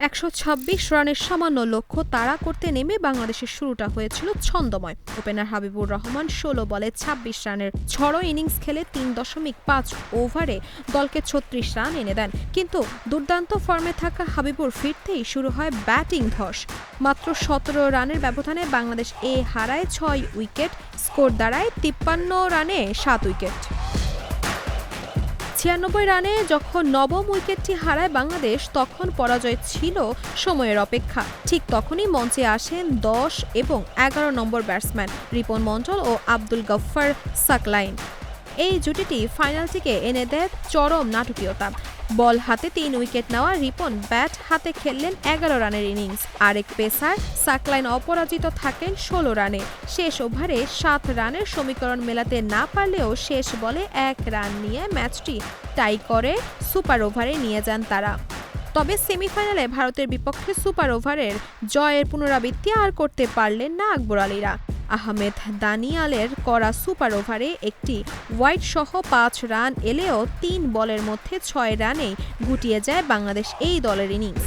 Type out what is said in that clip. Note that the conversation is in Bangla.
একশো ছাব্বিশ রানের সামান্য লক্ষ্য তাড়া করতে নেমে বাংলাদেশের শুরুটা হয়েছিল ছন্দময়। ওপেনার হাবিবুর রহমান ষোলো বলে ২৬ রানের ঝড়ো ইনিংস খেলে তিন দশমিক পাঁচ ওভারে দলকে ছত্রিশ রান এনে দেন। কিন্তু দুর্দান্ত ফর্মে থাকা হাবিবুর ফিরতেই শুরু হয় ব্যাটিং ধস। মাত্র সতেরো রানের ব্যবধানে বাংলাদেশ এ হারায় ছয় উইকেট, স্কোর দাঁড়ায় তিপ্পান্ন রানে সাত উইকেট। ছিয়ানব্বই রানে যখন নবম উইকেটটি হারায় বাংলাদেশ, তখন পরাজয় ছিল সময়ের অপেক্ষা। ঠিক তখনই মঞ্চে আসেন দশ এবং এগারো নম্বর ব্যাটসম্যান রিপন মন্ডল ও আব্দুল গফফার সাকলাইন। এই জুটিটি ফাইনালটিকে এনে দেয় চরম নাটকীয়তা। বল হাতে তিন উইকেট নেওয়া রিপন ব্যাট হাতে খেললেন এগারো রানের ইনিংস। আরেক পেসার সাকলাইন অপরাজিত থাকেন ষোলো রানে। শেষ ওভারে সাত রানের সমীকরণ মেলাতে না পারলেও শেষ বলে এক রান নিয়ে ম্যাচটি টাই করে সুপার ওভারে নিয়ে যান তারা। তবে সেমিফাইনালে ভারতের বিপক্ষে সুপার ওভারের জয়ের পুনরাবৃত্তি আর করতে পারলেন না আকবর আলীরা। আহমেদ দানিয়ালের করা সুপার ওভারে একটি হোয়াইট সহ পাঁচ রান এলেও তিন বলের মধ্যে ছয় রানেই গুটিয়ে যায় বাংলাদেশ এই দলের ইনিংস।